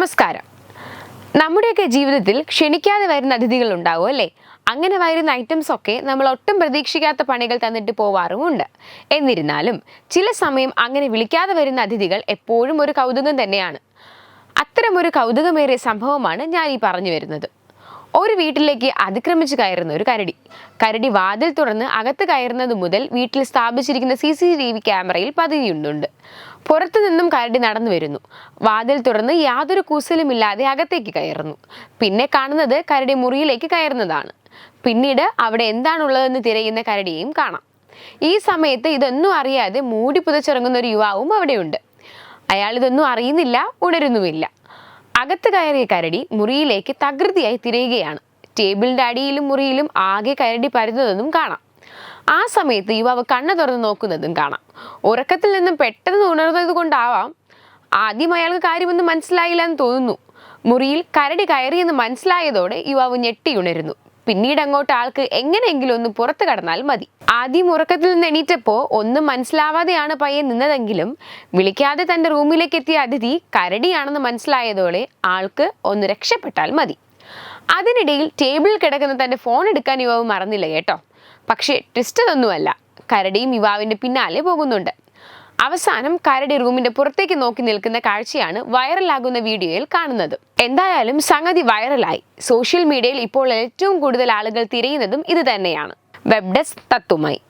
നമസ്കാരം. നമ്മുടെയൊക്കെ ജീവിതത്തിൽ ക്ഷണിക്കാതെ വരുന്ന അതിഥികൾ ഉണ്ടാവും അല്ലേ? അങ്ങനെ വരുന്ന ഐറ്റംസ് ഒക്കെ നമ്മൾ ഒട്ടും പ്രതീക്ഷിക്കാത്ത പണികൾ തന്നിട്ട് പോവാറുമുണ്ട് എന്നിരുന്നാലും ചില സമയം അങ്ങനെ വിളിക്കാതെ വരുന്ന അതിഥികൾ എപ്പോഴും ഒരു കൗതുകം തന്നെയാണ്. അത്തരമൊരു കൗതുകമേറിയ സംഭവമാണ് ഞാൻ ഈ പറഞ്ഞു വരുന്നത്. ഒരു വീട്ടിലേക്ക് അതിക്രമിച്ച് കയറുന്ന ഒരു കരടി. കരടി വാതിൽ തുറന്ന് അകത്ത് കയറുന്നത് മുതൽ വീട്ടിൽ സ്ഥാപിച്ചിരിക്കുന്ന സി സി ടി വി ക്യാമറയിൽ പതിയുന്നുണ്ട്. പുറത്തു നിന്നും കരടി നടന്നു വരുന്നു. വാതിൽ തുറന്ന് യാതൊരു കൂസലുമില്ലാതെ അകത്തേക്ക് കയറുന്നു. പിന്നെ കാണുന്നത് കരടി മുറിയിലേക്ക് കയറുന്നതാണ്. പിന്നീട് അവിടെ എന്താണുള്ളതെന്ന് തിരയുന്ന കരടിയെയും കാണാം. ഈ സമയത്ത് ഇതൊന്നും അറിയാതെ മൂടി പുതച്ചിറങ്ങുന്ന ഒരു യുവാവും അവിടെയുണ്ട്. അയാൾ ഇതൊന്നും അറിയുന്നില്ല ഉണരുന്നുമില്ല. അകത്ത് കയറിയ കരടി മുറിയിലേക്ക് തകൃതിയായി തിരയുകയാണ്. ടേബിളിന്റെ അടിയിലും മുറിയിലും ആകെ കരടി പരുന്നതെന്നും കാണാം. ആ സമയത്ത് യുവാവ് കണ്ണു തുറന്ന് നോക്കുന്നതും കാണാം. ഉറക്കത്തിൽ നിന്നും പെട്ടെന്ന് ഉണർന്നത് കൊണ്ടാവാം. ആദ്യം അയാൾക്ക് കാര്യമൊന്നും മനസ്സിലായില്ല എന്ന് തോന്നുന്നു. മുറിയിൽ കരടി കയറിയെന്ന് മനസ്സിലായതോടെ യുവാവ് ഞെട്ടിയുണരുന്നു പിന്നീട് അങ്ങോട്ട് ആൾക്ക് എങ്ങനെയെങ്കിലും ഒന്ന് പുറത്തു കടന്നാൽ മതി. ആദ്യം ഉറക്കത്തിൽ നിന്ന് എണീറ്റപ്പോ ഒന്നും മനസ്സിലാവാതെയാണ് പയ്യൻ നിന്നതെങ്കിലും വിളിക്കാതെ തന്റെ റൂമിലേക്ക് എത്തിയ അതിഥി കരടിയാണെന്ന് മനസ്സിലായതോടെ ആൾക്ക് ഒന്ന് രക്ഷപ്പെട്ടാൽ മതി. അതിനിടയിൽ ടേബിളിൽ കിടക്കുന്ന തന്റെ ഫോൺ എടുക്കാൻ യുവാവ് മറന്നില്ല കേട്ടോ. പക്ഷേ ട്വിസ്റ്റ് ഒന്നുമല്ല കരടിയും യുവാവിന്റെ പിന്നാലെ പോകുന്നുണ്ട്. അവസാനം കരടി റൂമിന്റെ പുറത്തേക്ക് നോക്കി നിൽക്കുന്ന കാഴ്ചയാണ് വൈറലാകുന്ന വീഡിയോയിൽ കാണുന്നത്. എന്തായാലും സംഗതി വൈറലായി. സോഷ്യൽ മീഡിയയിൽ ഇപ്പോൾ ഏറ്റവും കൂടുതൽ ആളുകൾ തിരയുന്നതും ഇത് തന്നെയാണ് വെബ് ഡെസ്ക് തത്തുമായി